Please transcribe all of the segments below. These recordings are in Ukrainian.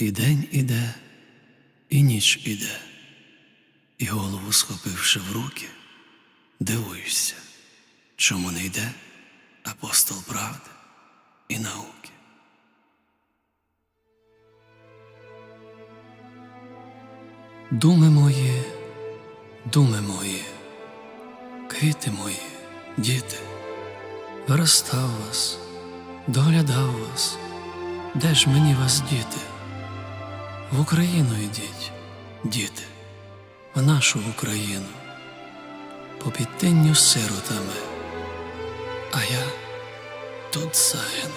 І день іде, і ніч іде, і голову схопивши в руки, дивуюся, чому не йде апостол правди і науки. Думи мої, думи мої, квіти мої, діти, виростав вас, доглядав вас, де ж мені вас діти? В Україну йдіть, діти, в нашу Україну, по підтинню сиротами, а я тут загину.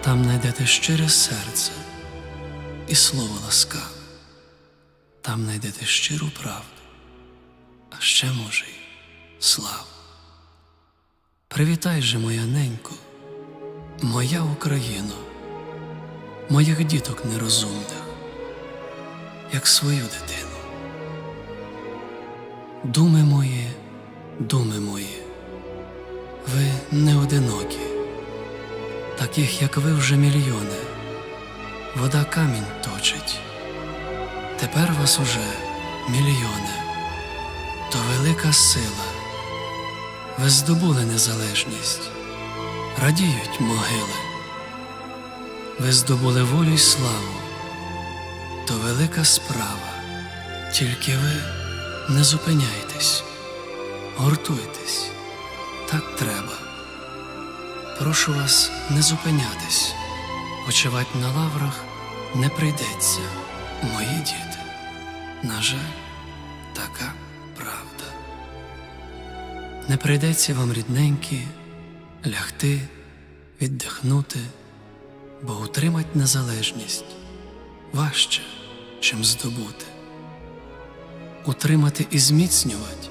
Там знайдете щире серце і слово ласкаве, там знайдете щиру правду, а ще може й славу. Привітай же, моя ненько, моя Україно, моїх діток нерозумних, як свою дитину. Думи мої, думи мої, ви не одинокі, таких, як ви, вже мільйони, вода камінь точить. Тепер вас уже мільйони, то велика сила. Ви здобули незалежність, радіють могили. Ви здобули волю й славу, то велика справа. Тільки ви не зупиняйтесь, гуртуйтесь, так треба. Прошу вас не зупинятись, почивати на лаврах не прийдеться, мої діти. На жаль, така правда. Не прийдеться вам, рідненькі, лягти, віддихнути, бо утримать незалежність важче, чим здобути. Утримати і зміцнювати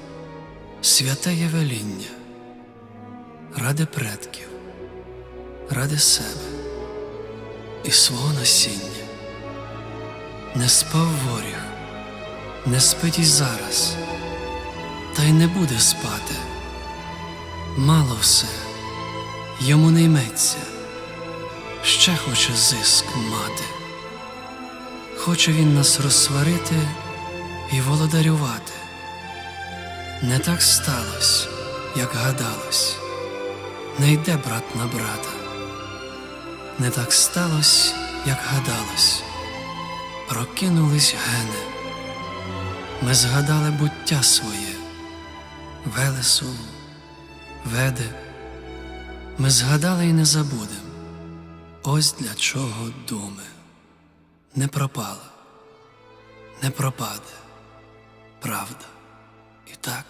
святе є веління, ради предків, ради себе і свого насіння. Не спав воріг, не спить і зараз, та й не буде спати. Мало все, йому не йметься, ще хоче зиск мати. Хоче він нас розсварити і володарювати. Не так сталось, як гадалось, не йде брат на брата. Не так сталось, як гадалось, прокинулись гени. Ми згадали буття своє, Велесу, веде, ми згадали і не забудем. Ось для чого думи не пропала, не пропаде, правда, і так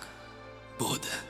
буде.